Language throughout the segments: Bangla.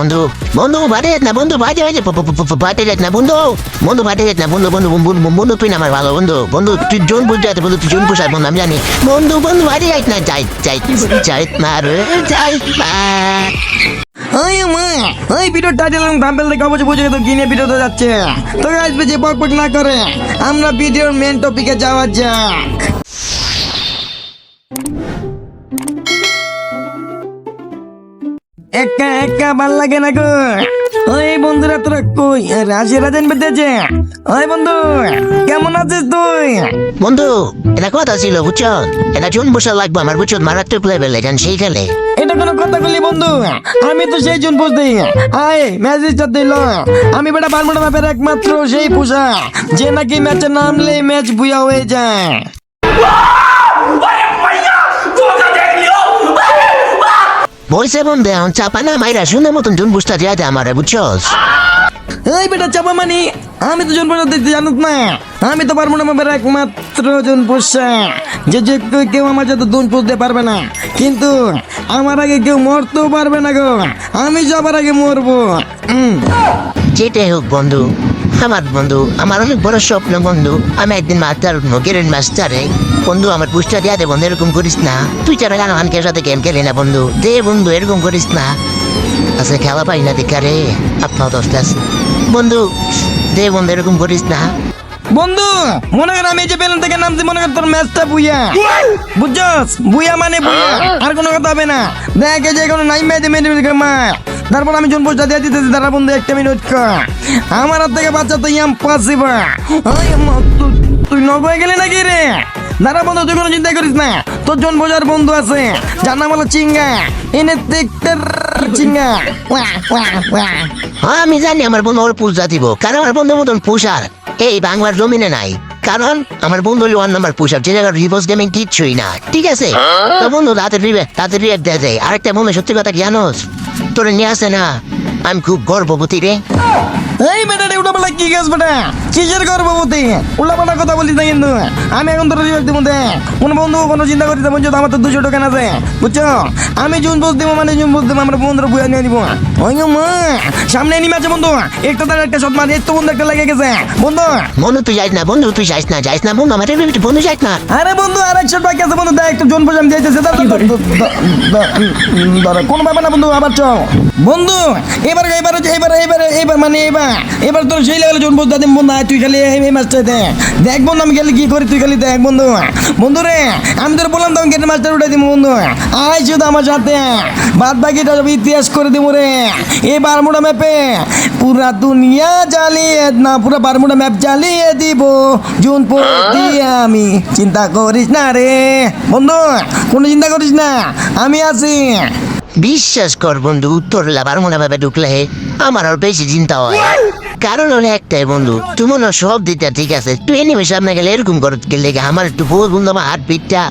বন্ধু বন্ধু বাড়ি না, বন্ধু বাড়ি বাড়ি বাড়ি না, বন্ধু বন্ধু যেত না, বন্ধু বন্ধু বন্ধু আমার ভালো, বন্ধু বন্ধু, তুই জন বুঝতে আছে, বন্ধু, তুই জন পোষার বন্ধু, আমি জানি। বন্ধু বন্ধু বাড়ি যাইত না, যাই যাই যাই না রে যাই যাচ্ছে। আসবে যে না করে, আমরা ভিডিওর মেন টপিকে যাওয়া যাক। একা একা ভালো লাগে না গো। ওই বন্ধুরা তোরা কই? রাশি রাজেন বেঁধেছে ওই বন্ধু কেমন আছিস তুই? বন্ধু এটা কথা ছিল বুঝছ? এটা জন পোষা লাগবে আমার বুঝছ? মারাত্মক লেভেলে জান সেই খেলে এটা কোনো কথা বলি বন্ধু। আমি তো সেই জন বুঝতে আয় ম্যাচটা দিল আমি বেটা বারমুডা ম্যাপের একমাত্র সেই পোষা যে নাকি ম্যাচে নামলে ম্যাচ বুয়া হয়ে যায়। বইসে বন্ধু এখন চাপা না মাইরা শুনে মতন জন বুঝতে যায় আমার বুঝছস? এই বেটা চাপা মানি আমি তো জন পোষা দেখতে জানত না। আমি তো বারমুডা ম্যাপের একমাত্র জন পোষা যে যে কেউ- আমার সাথে দুন পুষতে পারবে না। কিন্তু আমার আগে কেউ মরতেও পারবে না গো। আমি সবার আগে মরবো। যেটাই হোক বন্ধু আমার বন্ধু, আমার অনেক বড় স্বপ্ন বন্ধু। আমি একদিন মাস্টার উঠবো, গেরেন মাস্টারে। বন্ধু, আমার পুষ্টা দিয়া দে বন্ধু, এরকম করিস না। তুই চারা গান হানকে সাথে গেম খেলি না বন্ধু। দে বন্ধু, এরকম করিস না। আচ্ছা খেলা পাই না দেখা রে। আপনার দশটা বন্ধু, দে বন্ধু, এরকম করিস না। বন্ধু, মনে কর আমি যে পেলেন থেকে নামছি, মনে কর তোর ম্যাচটা বুইয়া। বুঝছস? বুইয়া মানে বুইয়া, আর কোনো কথা হবে না। দেখ যে কোনো নাই মেয়েদের মেয়েদের মা তারপর আমি জন পোস্টটা দিয়ে দিতেছি তারা বন্ধু একটা মিনিট আমার হাত থেকে বাচ্চা তো ইয়াম পাসিবা তুই নগয়ে গেলি নাকি রে? দাঁড়া বন্ধু তুই কোনো চিন্তা করিস না। তোর জন বোঝার বন্ধু আছে। যার নাম হলো চিঙ্গা। এনে দেখতে চিঙ্গা। ওয়া ওয়া ওয়া হ্যাঁ আমি জানি আমার বন্ধু ওর পূজা দিব কারণ আমার বন্ধু মতন পোষার। এই বাংলার জমিনে নাই। কারণ আমার বন্ধু হলো ওয়ান নাম্বার পোশাক যে জায়গায় রিভোর্স গেমিং কিচ্ছুই না। ঠিক আছে? তো বন্ধু তাদের রিভে তাদের রিভেট দেয় দেয়। আরেকটা বন্ধু সত্যি কথা কি জানোস? তোরে নিয়ে আসে না। আমি খুব গর্ববতী রে। এই বেটা রে ওটা বলে কি গেছ বেটা? কিসের গর্ভবতী উল্টা পাল্টা কথা বলিস না কিন্তু। আমি এখন তোর রিভাইভ দিব দে। কোন বন্ধু কোনো চিন্তা করিস না বুঝছ তো আমার তো দুশো টাকা আছে। বুঝছ? আমি জুন বুঝ দিব মানে জুন বুঝ দিব আমরা বন্ধুরা বুঝে নিয়ে দিব ওই মা সামনে এনিমি আছে বন্ধু। একটা তার একটা শট মারি এই তো বন্ধু একটা লেগে গেছে। বন্ধু। বন্ধু তুই যাইস না বন্ধু তুই যাইস না যাইস না বন্ধু আমার বন্ধু যাইস না। আরে বন্ধু আর একশো টাকা আছে বন্ধু দেখ একটু জোন পয়সা আমি দিয়েছে দাঁড়া কোন ব্যাপার না বন্ধু আবার চল। বন্ধু এবার এবার এবার এবার এবার মানে এবার এবার তোর সেই লেভেলে জোন পয়সা দিম বন্ধু আয় তুই খালি এই মাছটা দে। দেখ বন্ধু, আমি গেলে কি করি, তুই খালি দেখ বন্ধু। বন্ধু রে আমি তোর বললাম তো আমি গেটের মাছটা উঠে দিব বন্ধু। আয় শুধু আমার সাথে। বাদ বাকিটা ইতিহাস করে দিব রে। এই বারমুডা ম্যাপে পুরা দুনিয়া জ্বালিয়ে না, পুরা বারমুডা ম্যাপ জ্বালিয়ে দিব। জুন দিয়ে আমি। চিন্তা করিস না রে। বন্ধু, কোনো চিন্তা করিস না। আমি আছি। বিশ্বাস কর বন্ধু, উত্তর লাভার মনে ভাবে ঢুকলে আমার আর বেশি চিন্তা হয়। কারণ হলো একটাই, বন্ধু। তুমি না সব দিতে ঠিক আছে। তুই এনে সামনে গেলে এরকম করে, গেলে আমার একটু বোধ, বন্ধু, আমার হাত পিঠটা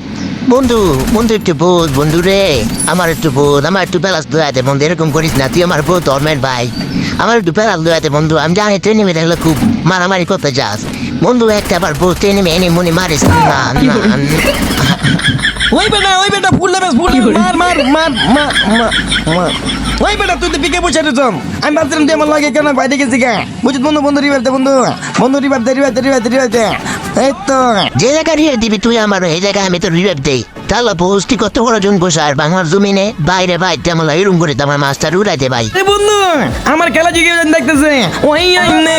বন্ধু বন্ধু, একটু বোধ, বন্ধু রে। আমার একটু বোধ, আমার একটু বেলাস দোয়াতে, বন্ধু, এরকম করিস না। তুই আমার বোধ, ধর্মের ভাই। আমার একটু বেলাস দোয়াতে, বন্ধু। আমি জানি ট্রেনে দেখলে খুব মারামারি করতে যাস। বন্ধু একটা আবার বলতে নেমে এনে মনে মারিস না না ওই বেটা ওই বেটা ফুল লেবেস ফুল মার মার মার মার মার মার। ওই বেটা তুই তো পিকে বসে রেছম আমি ভাবছিলাম তুই আমার লাগে কেন বাইরে গেছি কে বুঝি বন্ধু বন্ধু রিভার দে বন্ধু। বন্ধু রিভার দে রিভার দে রিভার দে রিভার দে এই তো। যে জায়গায় রিয়ে দিবি তুই আমার এই জায়গায় আমি তো রিয়েপ দেই। তাহলে পোস্টি কত বড় জন বসার বাংলার জমিনে বাইরে ভাই তেমন এরম করে তোমার মাস্টার উড়াইতে ভাই। বন্ধু, আমার খেলা জিগে দেখতেছে। ওই নে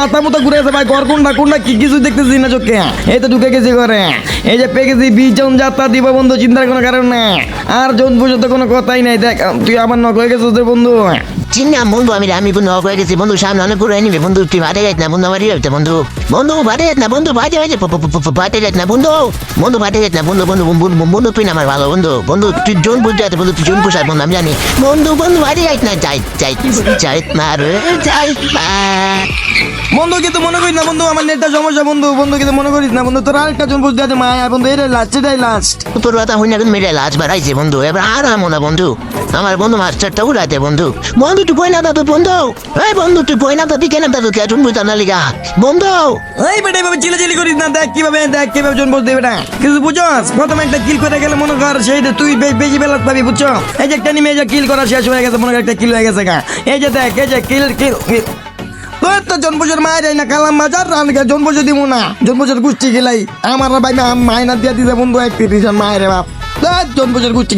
মাথা মুতা ঘুরে আছে ভাই, ঘর কোনটা কোনটা, কি কিছু দেখতেছি না চোখে। এই তো ঢুকে গেছি ঘরে। এই যে পেয়ে গেছি বীজ জন যাত্রা দিব বন্ধু, চিন্তার কোনো কারণ নেই। আর জন বুঝে তো কোনো কথাই নাই। দেখ, তুই আমার নক হয়ে গেছিস বন্ধু। চিন্না বন্ধু আমি আমি বন্ধু হয়ে গেছি বন্ধু সামনে অনেক ঘুরে নিবে বন্ধু তুই বাড়ি যাইত না বন্ধু আমার রিয়েপ বন্ধু বন্ধু ভাটে যাইত না বন্ধু বাড়ি হয়েছে ভাটে যাইত না বন্ধু বন্ধু ভাটে যাইত না বন্ধু বন্ধু বন্ধু তুই না আমার ভালো বন্ধু বন্ধু তুই জোন বুঝতে যাতে বন্ধু তুই জোন পোষার বন্ধু আমি জানি বন্ধু বন্ধু বাড়ি যাইত না যাই যাই যাই না রে যাই বন্ধু কিন্তু মনে করিস না বন্ধু আমার নেটটা সমস্যা বন্ধু বন্ধু কিন্তু মনে করিস না বন্ধু তোর আরেকটা জন বুঝতে মায়া বন্ধু এটাই লাস্ট এটাই লাস্ট তোর কথা হই না মেরে লাজ বাড়াইছে বন্ধু এবার আর আমো না বন্ধু। আমার বন্ধু মাস্টারটা উড়াইতে বন্ধু। বন্ধু তুই বই না দাদু বন্ধু? এই বন্ধু তুই বই না দাদি কেন দাদু কে তুমি বুঝতে না লিগা? বন্ধু? এই বেটা এভাবে চিলাচিলি করিস না দেখ কীভাবে দেখ কীভাবে জন বলতে বেটা। কিছু বুঝছস প্রথমে একটা কিল করে গেলে মনে কর সেইটা তুই বেশি বেলা পাবি বুঝছ? এই যে একটা নিমে যে কিল করা শেষ হয়ে গেছে মনে কর একটা কিল হয়ে গেছে গা। এই যে দেখ এই যে কিল কিল তো জন্মজোর মায়ের না কালাম মাজার? রান জন্মজোর দিব না? জন্মজোর গুষ্টি গেলাই আমার ভাই মায়না দিয়া দিতে বন্ধু, এক তিরিশ মায়ের বাপ। জন্মজোর গুষ্টি